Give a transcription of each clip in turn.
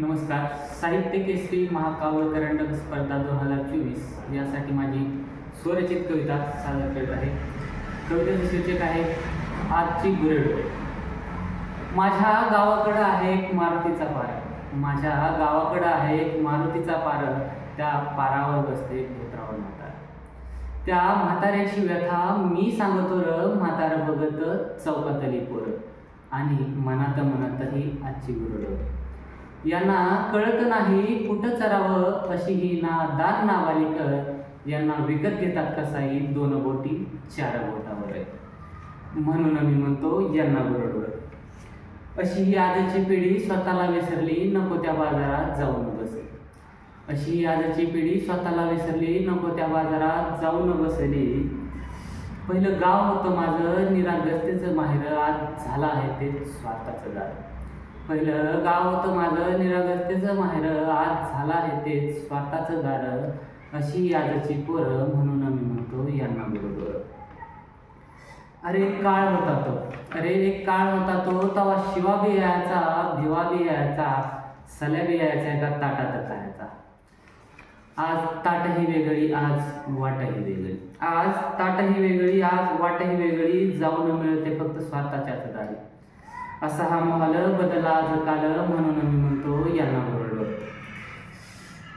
नमस्कार. साहित्य केश्री महाकाव्य करंडक स्पर्धा दोन हजार चोवीस. यासाठी माझी स्वरचित कविता सादर करत आहे. कवितेचे शीर्षक आहे आजची गुरेड माझ्या गावाकडं आहे एक मारुतीचा पार. माझ्या गावाकडं आहे एक मारुतीचा पार. त्या पारावर बसते धोत्रावर म्हातार. त्या म्हाताऱ्याची व्यथा मी सांगतो र म्हातार बघत चौकातली पोर. आणि मनात मनातही आजची गुरड यांना कळत नाही कुठं चरावं अशी ही ना दान नाबालिक यांना विकत घेतात कसाई दोन बोटी चार बोटावर. म्हणून मी म्हणतो यांना बरोबर. अशी ही आजची पिढी स्वतःला विसरली नको त्या बाजारात जाऊन बसेल अशी ही आजची पिढी स्वतःला विसरली नको त्या बाजारात जाऊन बसली. पहिलं गाव होतं माझं निरागस्तेचं माहेर आज झालं आहे ते स्वार्थाचं दार पहिलं गाव होतं माझं निरागस्तेचं माहेर. आज झाला आहे ते स्वार्थाचं दार अशी आजची पोरं म्हणून मी म्हणतो यांना बरोबर. अरे एक काळ होता तो. अरे एक काळ होता तो तवा शिवा बी यायचा भिवा बी यायचा सल्या बी यायचा एका ताटात खायचा आज ताटही वेगळी आज वाटही वेगळी. आज ताटही वेगळी आज वाटही वेगळी जाऊन मिळते फक्त स्वतःच्याच दारी. असा हा महाल बदला जकाल काल म्हणून मी म्हणतो यांना बरोबर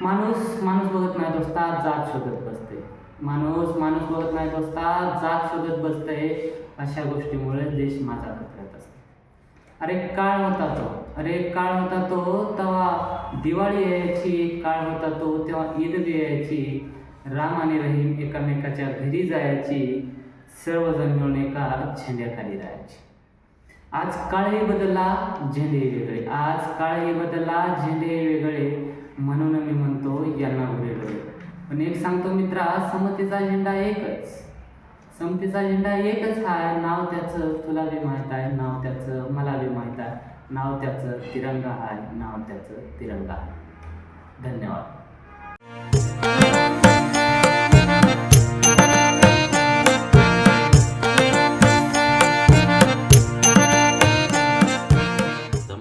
माणूस माणूस बघत नाही असता जात शोधत बसते. माणूस माणूस बघत नाही असता जात शोधत बसते अशा गोष्टीमुळे देश माझा खतऱ्यात असतो. अरे एक काळ होता तो अरे एक काळ होता तो तेव्हा दिवाळी यायची एक काळ होता तो तेव्हा ईद बी यायची राम आणि रहीम एकामेकाच्या घरी जायची सर्वजण मिळून एका झेंड्याखाली राहायची. आज काळही बदलला झेंडे वेगळे आज काळही बदलला झेंडे वेगळे. म्हणून मी म्हणतो यांना वेगळे पण एक सांगतो मित्रा समतेचा झेंडा एकच. समतेचा झेंडा एकच आहे नाव त्याचं तुला बी माहीत आहे नाव त्याचं मला बी माहीत आहे. नाव त्याचं तिरंगा आहे नाव त्याचं तिरंगा आहे. धन्यवाद.